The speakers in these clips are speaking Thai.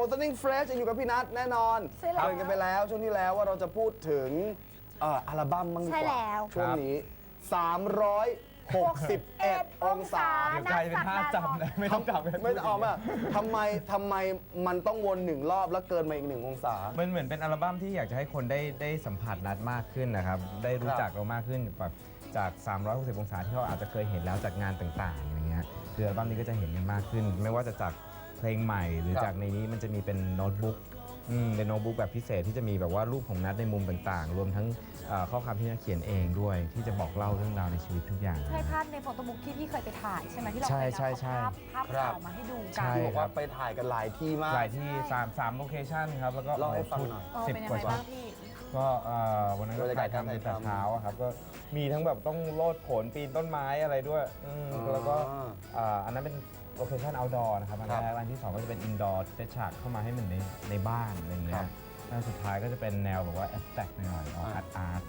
Opening Fresh จะอยู่กับพี่นัทแน่นอนใช่แล้ว เกรินกันไปแล้วช่วงที่แล้วว่าเราจะพูดถึงเอ่ออัลบั้มบ้างดีกใช่ว่าแล้วช่วงนี้ 361 องศา เดี๋ยวกลายเป็นท่าจำนะไม่ต้องจำกันไม่ต้องเอาแบบทำไมทำไมมันต้องวนหนึ่งรอบแล้วเกินมาอีกหนึ่งองศา มันเหมือนเป็นอัลบั้มที่อยากจะให้คนได้ได้สัมผัสนัดมากขึ้นนะครับ ได้รู้จักเรามากขึ้นแบบจาก 360 องศาที่เขาอาจจะเคยเห็นแล้วจากงานต่างๆอย่างเงี้ยคืออัลบั้มนี้ก็จะเห็นกันมากขึ้น ไม่ว่าจะจาก เพลงใหม่ หรือครับจากในนี้มันจะมีเป็นโน้ตบุ๊กอืมเป็นโน้ตบุ๊กแบบพิเศษที่จะมีแบบว่ารูปของนัดในมุมต่างๆ รวมทั้งเอ่อข้อความที่นัดเขียนเองด้วย ที่จะบอกเล่าเรื่องราวในชีวิตทุกอย่าง ใช่ภาพในโฟโต้บุ๊กที่พี่เคยไปถ่าย ใช่ไหมที่เราใช่เคยใช่นำใช่ภาพภาพครับ ข่าวมาให้ดูกัใช่ น ที่บอกว่าไปถ่ายกันหลายที่มาก หลายที่3 3โลเคชันครับ แล้วก็เล่าให้ฟังหน่อย เออสิบเป็นยังกไงว่าช็อบ้าตงพี่ ก็เอ่อวันนั้นก็บรรยากาถ่าศยทำถ่ายตั้งแต่ทำเช้าอะครับก็มีทั้งแบบต้องโลดโผนปีนต้นไม้อะไรด้วยอืมอ๋อแล้วก็อ่าอันนั้นเป็น โลเคชั่น outdoor นะครับอันครัแรบกอันที่2ก็จะเป็น indoor เซตฉากเข้ามาให้เหมือนในในบ้านอะไรอย่างเงี้ครัยบแล้วสุดท้ายก็จะเป็นแนวแบบว่า abstract หน่อยๆออกอ่าอาร์ตอาร์ต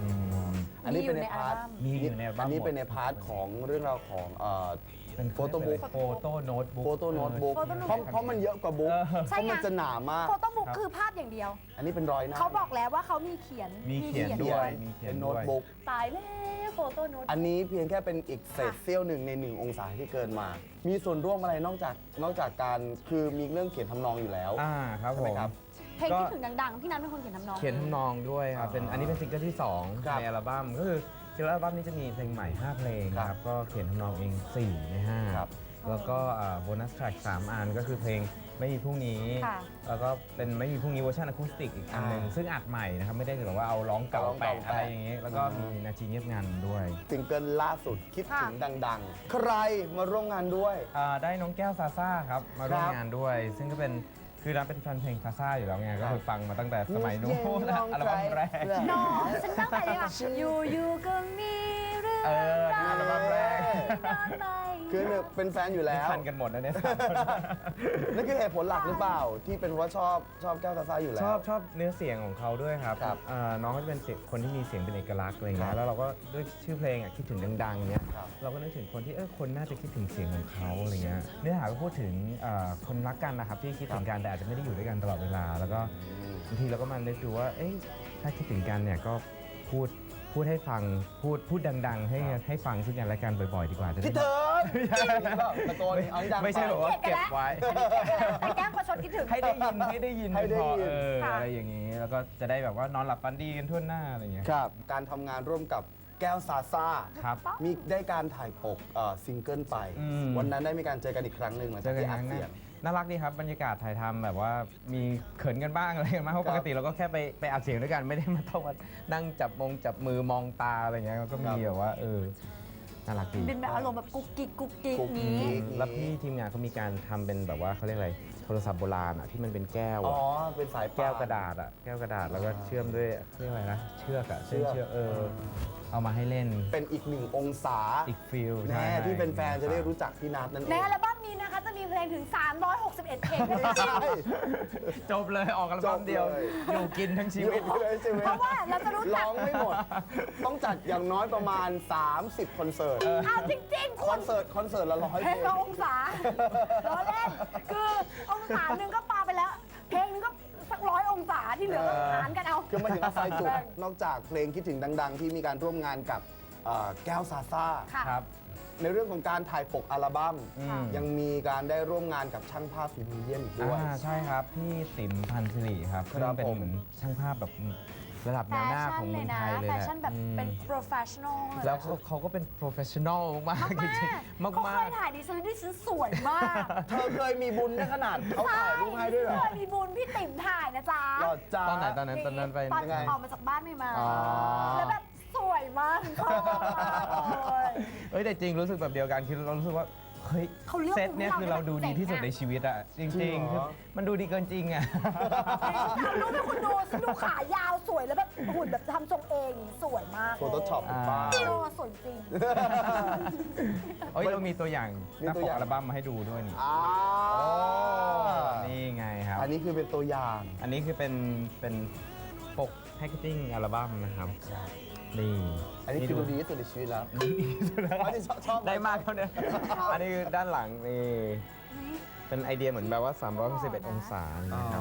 อืมอันนี้เป็นในพาร์ทมีอยู่ในอัลบั้มอันนี้เป็นหมดในพาร์ทของเรื่องราวของเอ่อเป็นโฟโต้บุ๊ก โฟโต้โน้ตบุ๊ก โฟโต้โน้ตบุ๊ก Photo notebook เพราะเพราะมันเยอะกว่าบุ๊กเออเพใช่ราะไง มันจะหนามาก โฟโต้บุ๊กคือภาพอย่างเดียว อันนี้เป็นรอยหน้าเขาบอกแล้วว่าเขามีเขียนมีเขียนด้เขีวยนมีเขียนเป็นด้โน้วตยบุ๊ก ตายแล้ว โฟโต้โน้ต อันนี้เพียงแค่เป็นอีกเศษเสี้ยวหนึ่งในหนึ่งองศาที่เกินมา มีส่วนร่วมอะไรนอกจากนอกจากการคือมีเรื่องเขียนทำนองอยู่แล้วอ่าครับใช่ผไหมม ครับ เพลงที่ถึงดังๆ พี่นัทเป็นคนเขียนทำนอง เขียนทำนองด้วยครับ เป็นอันนี้เป็นซิงเกิลที่2ครับในอัลบั้มก็คือซิงเกิลอัลบั้มนี้จะมีเพลงใหม่ 5 เพลงครับ ครับ ก็เขียนทำนองเอง 4 ในครับ5 แล้วก็โบนัสแทร็ก3อันก็คือเพลงไม่มีพรุ่งนี้ ค่ะแล้วก็เป็นไม่มีพรุ่งนี้เวอร์ชันอะคูสติกอีกอันหนึ่งอ่าซึ่งอัดใหม่นะครับ ไม่ได้แบบว่าเอาร้องเก่าเอาร้องเก่าแปะอะไรอย่างเงี้ยแล้วก็อืมมีนาทีเงียบงันด้วยซิงเกิลล่าสุดคิดถึงดังๆ ใครมาร่วมงานด้วย อ่าได้น้องแก้วซาซ่าครับ มาร่วมครับงานด้วย ซึ่งก็เป็นคือเราเป็นแฟนเพลงซาซ่าอยู่แล้วไงก็คือฟังมาตั้งแต่สมัยนู้นเย็นลองอัลบั้มแรกใครน้องฉันตั้งแต่ยังอยู่อยู่ๆก็มีเรื่องเออนี่อัลบั้มแรก นอนไป คือเนี่ยเป็นแฟนอยู่แล้ว ทันกันหมดนะเนี่ย นั่นคือเหตุผลหลักหรือเปล่า ที่เป็นเพราะชอบชอบแก้วตาซ่าอยู่แล้ว ชอบชอบเนื้อเสียงของเขาด้วยครับครับเอ่อน้องเขาจะเป็นเสียงคนที่มีเสียงเป็นเอกลักษณ์อะไรครัเงี้บยแล้วเราก็ด้วยชื่อเพลงอะคิดถึงดังๆเนี้ยครับ เราก็นึกถึงคนที่เออคนน่าจะคิดถึงเสียงของเขาอะไรเงี้ยเนื้อหาก็พูดถึงเอ่อคนรักกันนะครับที่คิดถึงกันแต่อาจจะไม่ได้อยู่ด้วยกันตลอดเวลา แล้วก็บางทีเราก็มานึกดูว่าเอ๊ะถ้าคิดถึงกันเนี่ยก็พูด พูดให้ฟังพูดพูดดัง ๆ ให้ครับให้ฟังซึ่งกันและกันบ่อยๆ ดีกว่าจะได้พี่เถิดตะโกนเอาให้ดังไม่ใช่ปแบบว่าเก็บไว้แต่แก้มประชดคิดถึง ให้ได้ยินให้ได้ยินให้ได้พอยิน เออค่ะ อะไรอย่างนี้ แล้วก็จะได้แบบว่านอนหลับฝันดีกันทั่วหน้าอะไรอย่างเงี้ยครับ การทำงานร่วมกับแก้วซาซ่า ครับ มีได้การถ่ายปกเอ่อซิงเกิลไป อืมวันนั้นได้มีการเจอกันอีกครั้งหนึ่งหลังเจจากอกันที่อัดครั้งหเสีน้ายง น่ารักดีครับบรรยากาศถ่ายทำแบบว่ามีเขินกันบ้างอะไรกันบ้างเพราะครัปบกติเราก็แค่ไปไปอัดเสียงด้วยกันไม่ได้มาต้องมานั่งจับมงจับมือมองตาอะไรอย่างเงี้ยก็มีครับแบบว่าเออน่ารักดี เป็นแบบอารมณ์แบบกุ๊กกิ๊กกุ๊กกิ๊กกุ๊กกิ๊นี้กแล้วพี่ทีมงานเขามีการทำเป็นแบบว่าเขาเรียกอะไรโทรศัพท์โบราณอะที่มันเป็นแก้วอ๋ออะเป็นสายแก้วกระดาษอะแก้วกระดาษแล้วก็เชื่อมด้วยเรียกอะไรนะเชือกอะเส้นเชืเชืออกกเออเอามาให้เล่นเป็นอีกหนึ่งองศาอีกฟิลแน่ที่เป็นแฟนๆจะได้รู้จักพี่นัทนั่นเอในงอัลบั้มนี้นะคะจะ มีเพลงถึง 361 เพลงด้วยกันใช่ จบเลยออกอัลบั้มเดียว จบเลย อยู่กินทั้งชีชีวิวิตตเลยใช่ไหมเพราะว่าเราจะรู้จัร้กองไม่หมด ต้องจัดอย่างน้อยประมาณ 30 คอนเสิร์ตเอาจริงๆ คคุอณ นเสิร์ต คอนเสิร์ตละร้อยเพลงละองศาล้อเล่น คือองศาหนึ่งก็ปาไปแล้ว เพลงนึงก็สักร้อยองศาที่เหลือก็หารกันเอา คือมาถึงเอาไฟจุด นอกจากเพลงคิดถึงดัง ๆ ที่มีการร่วมงานกับเอ่อแก้วซาซ่า ค่ะ ครับในเรื่องของการถ่ายปกอัลบั้มอืมยังมีการได้ร่วมงานกับช่างภาพฝีมือเยี่ยมอีกด้วย อ่าใช่ครับ พี่ติ๋มพันธ์สิริครับครับซึ่งเป็นผม เหมือนช่างภาพแบบระดับแฟแนวหน้าชั่ขนองเลเมืยองไทนะยเลยแฟแหละชั่นแบบอืมเป็น professional เลยแล้วเขาเขาก็เป็น professional มากๆจริงๆมากเขาเคยๆถ่ายดิฉันดิฉันสวยมากเธอเคยมีบุญในขนาดเขาถ่ายรูปให้ด้วยเหรอเคยมีบุญพี่ติ๋มถ่ายนะจ๊ะหลอดจ้า ตอนไหนตอนนั้นตอนนั้นไป ตอนยังไง ออกมาจากบ้านไม่มาอ๋อแล้วแบบส วยมากชอบมากเลย เอ้ยแต่จริงรู้สึกแบบเดียวกันคือเรารู้สึกว่าเฮ้ยเขาเลือกเซตเนี้ยมุมคือเราเราได้ดูแบบดีที่สุดเจ๋งอะในชีวิตอะจจริริงงเหรอๆคือมันดูดีเกินจริงอะจำรู้ไหมคุณดูฉันดูขายาวสวยแล้วแบบหุ่นแบบทำทรงเองสวยมากโฟโต้ช็อปหรือเปล่าโอ้สวยจริง เอ้ยเรามีตัวอย่างมีหน้าตัวปอกย่าง อัลบั้มมาให้ดูด้วยนี่อ่านี่ไงครับ อันนี้คือเป็นตัวอย่าง อันนี้คือเป็นเป็นปกแพคเกจิ้งอัลบั้มนะครับ นี่อันนี้คือดูดีที่สุดในชีวิตแล้วดีที่สุดแล้วอันนี้ชอบชอบ ได้มากเท่านี้อันนี้คือด้านหลังนี่ตเป็นไอเดียเหมือนแบบว่า 361 องศาอย่างอ๋อเงี้ยครั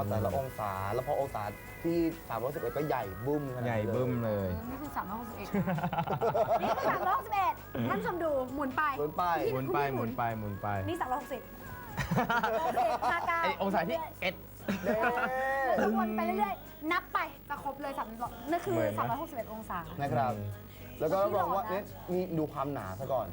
บแต่ละองศา แล้วพอองศาที่311ก็ใหญ่บึ้มขนาดใหญ่นี้เลยบึ้มเลยนี่คือ361นี่คือ361ท่านผู้ชมดูหมุนไปหมุนไปหมุนไปหมุนไปหมุนไปนี่360โอเคมาเก้าไอองศาที่เอ็ด เด้แล้ววนไปเรื่อยๆ นับไปจะครบเลย3นั่นคือเหมือนนะ361 องศา นะครับ แล้วก็รับรองว่าที่หล่อนะเนี่ยนี่ดูความหนาซะก่อน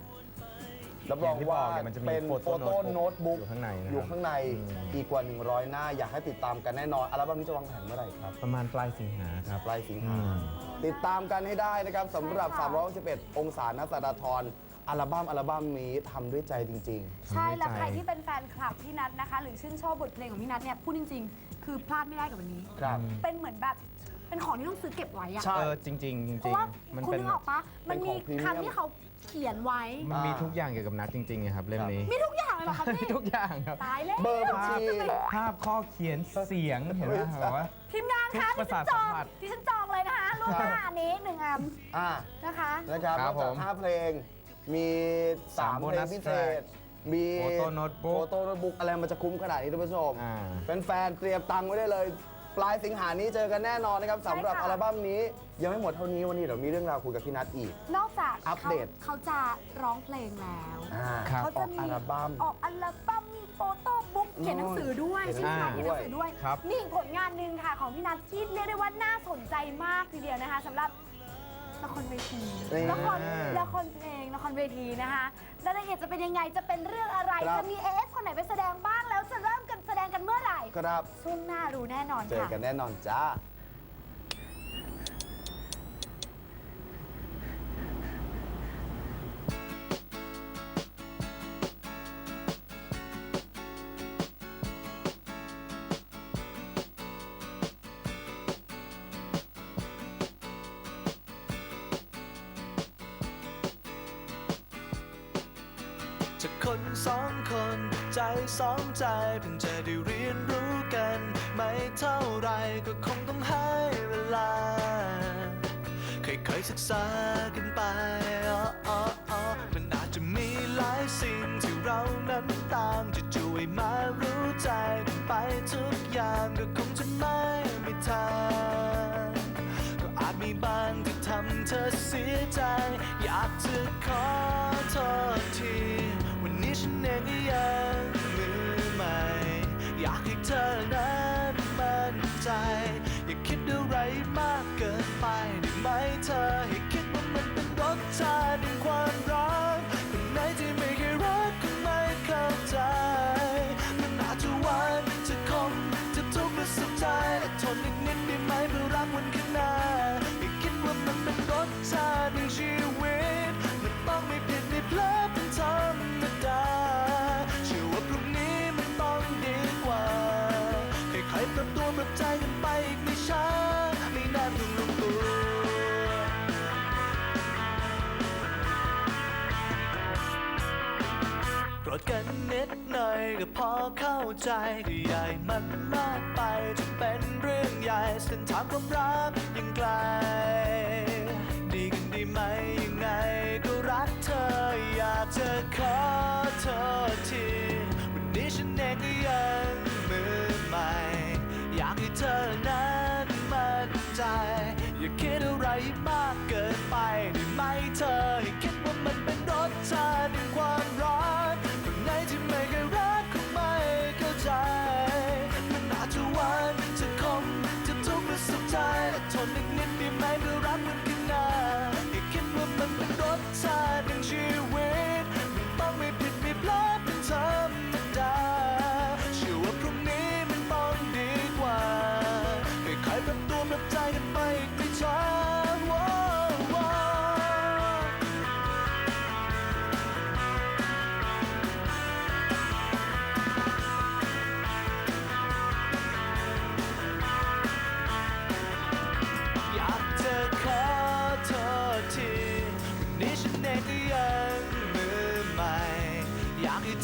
รับรองอย่างที่ว่าบอกเนี่ยมันจะมีเป็นโฟโฟโต้โต้โน้ตบุ๊กอยู่ข้างในนะครับ อยู่ข้างในอืมอีกกว่า 100 หน้า อยากให้ติดตามกันแน่นอนอัลบั้มนี้จะวางแผนเมื่อไหร่ครับ ประมาณปลายสิงหาครับ ปลายสิงหาอืม ติดตามกันให้ได้นะครับสำหรับใช่ค่ะ311 องศานัสดาทรอัลบั้มอัลบั้มนี้ทำด้วยใจจริง ใช่แล้วทำด้วยใจใครที่เป็นแฟนคลับพี่นัทนะคะ หรือชื่นชอบบทเพลงของพี่นัทเนี่ยพูดจริง ๆ คือพลาดไม่ได้กับวันนี้ ๆ ครับ เป็นเหมือนแบบ เป็นของที่ต้องซื้อเก็บไว้อะใช่ เออจริงๆจเพริราะงว่าๆมันคุณเป็นนึกออกปะมันมีเป็นของพรีเมียม คำที่เขาเขียนไว้ มันมีอ่าทุกอย่างเกี่ยวกับนัดจริงๆอะครับเล่มนี้ มีทุกอย่างเลยเหรอคะพี่ ทุกอย่างครับ ตายแล้วเบอร์บัญชี ภาพข้อเขียนเสียงเห็นไหมแบบว่า ทีมงานคะทุดิกประฉัสานทจองสัมผัส ดิฉันจองเลยนะคะลูกหน้าอันนี้หนึ่งอันอ่า นะคะ นะครับคนรัอบกจากผม5เพลง มีสาม3เพลง bonus พิเศษ track มี Photo notebook โฟโต้โน้ตบุ๊กอะไรมันจะคุ้มขนาดนี้ท่านผู้ชมอ่า เป็นแฟนๆเตรียมตังค์ไว้ได้เลย ปลายสิงหานี้เจอกันแน่นอนนะครับสำหรับอัลบั้มนี้ ยังไม่หมดเท่านี้วันนี้เดี๋ยวมีเรื่องราวคุยกับพี่นัทอีก นอกจากอัปเดต ขาเขาจะร้องเพลงแล้ว อ่าครับ เขาอจะอกมีอัลบั้ม ออกอัลบั้มมีโฟโต้บุ๊กเขียนหนังสือด้วยเขียนใช่ไหมคะหนัเขียงนสือหนังสือด้วยครับมีอีกผลงานหนึ่งค่ะ ของพี่นัทที่เรียกได้ว่าน่าสนใจมากทีเดียวนะคะสำหรับละครเวทีนี่ละครละครเพลงละครเวทีนะคะรายละเอียดจะเป็นยังไงจะเป็นเรื่องอะไรครับ จะมีเอฟคนไหนไปแสดงบ้างแล้วจะเริ่มกันแสดงกันเมื่อไหร่ ครับ ช่วงหน้ารู้แน่นอนเจอค่ะ กันแน่นอนจ้า คนสองคน ใจสองใจเพิ่งจะได้เรียนรู้กัน ไม่เท่าไรก็คงต้องให้เวลาค่อยๆศึกษากันไป โกรธกันนิดหน่อยก็พอเข้าใจก็ใหญ่มันมากไปจนเป็นเรื่องใหญ่เส้นทางความรักยังไกล ดีกันดีไหมยังไงก็รักเธออยากจะขอโทษทีวันนี้ฉันเองก็ยังมือใหม่ อยากให้เธอนั้นมั่นใจ อย่าคิดอะไรมากเกิน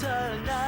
อ